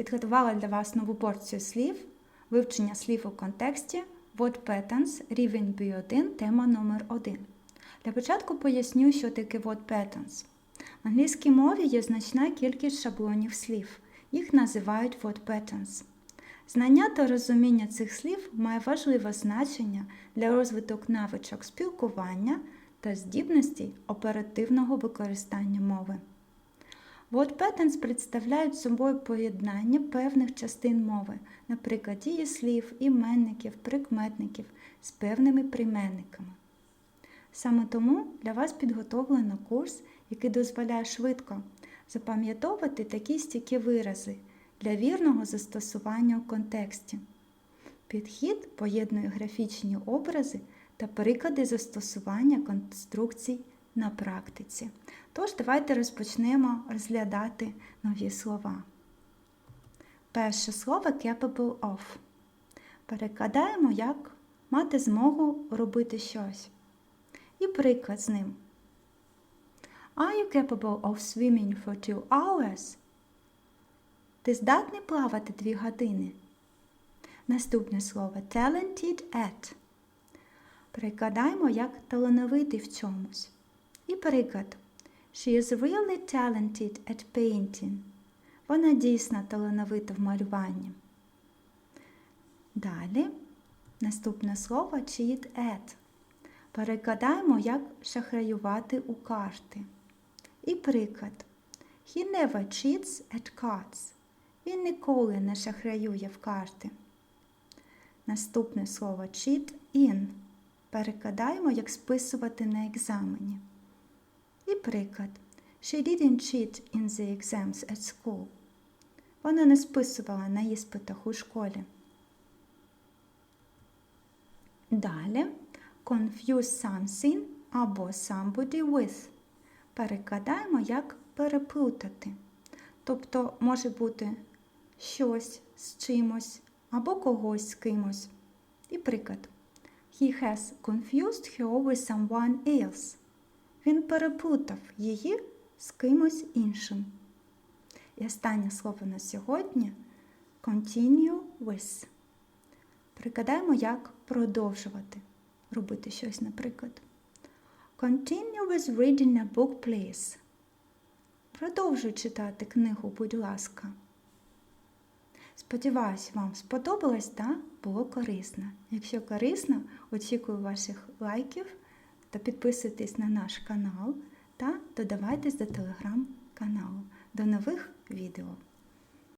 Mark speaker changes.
Speaker 1: Підготувала для вас нову порцію слів, вивчення слів у контексті, Word Patterns, рівень B1, тема номер 1 Для початку поясню, що таке Word Patterns. В англійській мові є значна кількість шаблонів слів. Їх називають Word Patterns. Знання та розуміння цих слів має важливе значення для розвиток навичок спілкування та здібностей оперативного використання мови. Word Patterns представляють собою поєднання певних частин мови, наприклад, дієслів, іменників, прикметників з певними прийменниками. Саме тому для вас підготовлено курс, який дозволяє швидко запам'ятовувати такі стійкі вирази для вірного застосування у контексті. Підхід поєднує графічні образи та приклади застосування конструкцій на практиці. Тож, давайте розпочнемо розглядати нові слова. Перше слово capable of. Перекладаємо як мати змогу робити щось. І приклад з ним. Are you capable of swimming for two hours? Ти здатний плавати дві години. Наступне слово talented at. Перекладаємо як талановитий в чомусь. І приклад. She is really talented at painting. Вона дійсно талановита в малюванні. Далі наступне слово cheat at. Перекладаємо як шахраювати у карти. І приклад. He never cheats at cards. Він ніколи не шахраює в карти. Наступне слово cheat in. Перекладаємо як списувати на екзамені. І приклад. She didn't cheat in the exams at school. Вона не списувала на іспитах у школі. Далі confuse something або somebody with. Перекладаємо як переплутати. Тобто може бути щось з чимось або когось з кимось. І приклад. He has confused her with someone else. Він переплутав її з кимось іншим. І останнє слово на сьогодні continue with. Прикладаємо як продовжувати робити щось, наприклад. Continue with reading a book, please. Продовжуй читати книгу, будь ласка. Сподіваюсь, вам сподобалось та було корисно. Якщо корисно, очікую ваших лайків та підписуйтесь на наш канал та додавайтесь до телеграм-каналу. До нових відео!